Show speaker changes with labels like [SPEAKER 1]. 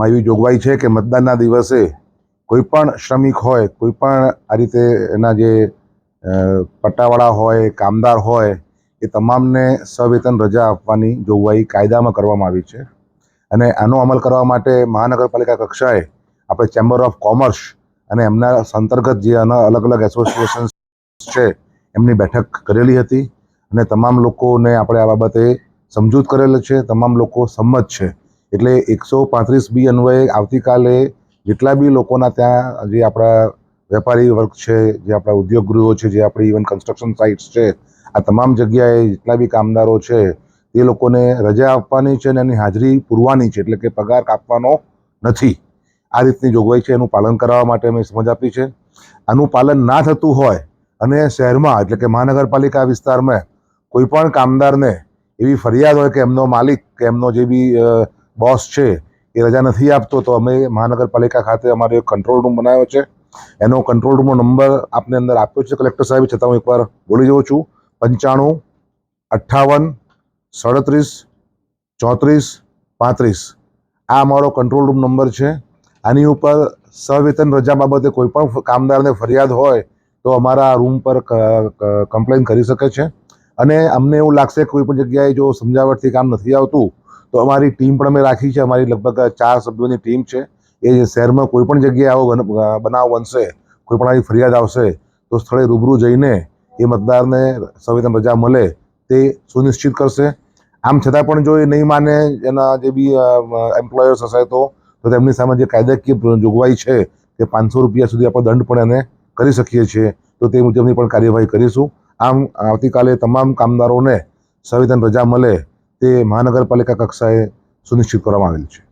[SPEAKER 1] માં એવી જોગવાઈ છે કે મતદાનના દિવસે કોઈ પણ શ્રમિક હોય, કોઈ પણ આ રીતે એના જે પટ્ટાવાળા હોય, કામદાર હોય, એ તમામને સવેતન રજા આપવાની જોગવાઈ કાયદામાં કરવામાં આવી છે. અને આનો અમલ કરવા માટે મહાનગરપાલિકા કક્ષાએ આપણે ચેમ્બર ઓફ કોમર્સ અને એમના અંતર્ગત જે અલગ અલગ એસોસિએશન છે, એમની બેઠક કરેલી હતી. અને તમામ લોકોને આપણે આ બાબતે સમજૂત કરેલ છે, તમામ લોકો સંમત છે. એટલે એકસો પાંત્રીસ બી અન્વયે આવતીકાલે જેટલા બી લોકોના ત્યાં જે આપણા વેપારી વર્ગ છે, જે આપણા ઉદ્યોગ ગૃહો છે, જે આપણી ઇવન કન્સ્ટ્રક્શન સાઇટ્સ છે, આ તમામ જગ્યાએ જેટલા બી કામદારો છે, તે લોકોને રજા આપવાની છે અને એની હાજરી પૂરવાની છે એટલે કે પગાર કાપવાનો નથી. આ રીતની જોગવાઈ છે, એનું પાલન કરાવવા માટે અમે સમજ આપી છે. આનું પાલન ના થતું હોય અને શહેરમાં, એટલે કે મહાનગરપાલિકા વિસ્તારમાં કોઈ પણ કામદારને એવી ફરિયાદ હોય કે એમનો માલિક, કે એમનો જે બી બોસ છે, એ રજા નથી આપતો, તો અમે મહાનગરપાલિકા ખાતે અમારો એક કંટ્રોલ રૂમ બનાવ્યો છે. એનો કંટ્રોલ રૂમનો નંબર આપને અંદર આપ્યો છે કલેક્ટર સાહેબ છતાં હું એકવાર બોલી જઉં છું. પંચાણું, અઠ્ઠાવન, સડત્રીસ, ચોત્રીસ, પાંત્રીસ. આ અમારો કંટ્રોલ રૂમ નંબર છે. આની ઉપર સવેતન રજા બાબતે કોઈ પણ કામદારને ફરિયાદ હોય, તો અમારા રૂમ પર કમ્પ્લેન કરી શકે છે. અને અમને એવું લાગશે કોઈ પણ જગ્યાએ જો સમજાવટથી કામ નથી આવતું તો અમારી ટીમ પણ અમે રાખી છે. અમારી લગભગ ચાર સભ્યોની ટીમ છે. એ શહેરમાં કોઈ પણ જગ્યાએ આવો બનાવ બનશે, કોઈ પણ આવી ફરિયાદ આવશે, તો સ્થળે રૂબરૂ જઈને એ મતદારને સંવેદન રજા મળે તે સુનિશ્ચિત કરશે. આમ છતાં પણ જો એ નહીં માને, એના જે બી એમ્પ્લોયર્સ હશે તો તેમની સામે જે કાયદાકીય જોગવાઈ છે તે પાંચસો રૂપિયા સુધી આપણે દંડ પણ એને કરી શકીએ છીએ, તો તે મુજબની પણ કાર્યવાહી કરીશું. આમ આવતીકાલે તમામ કામદારોને સંવેદન રજા મળે તે મહાનગરપાલિકા કક્ષાએ સુનિશ્ચિત કરવામાં આવેલ છે.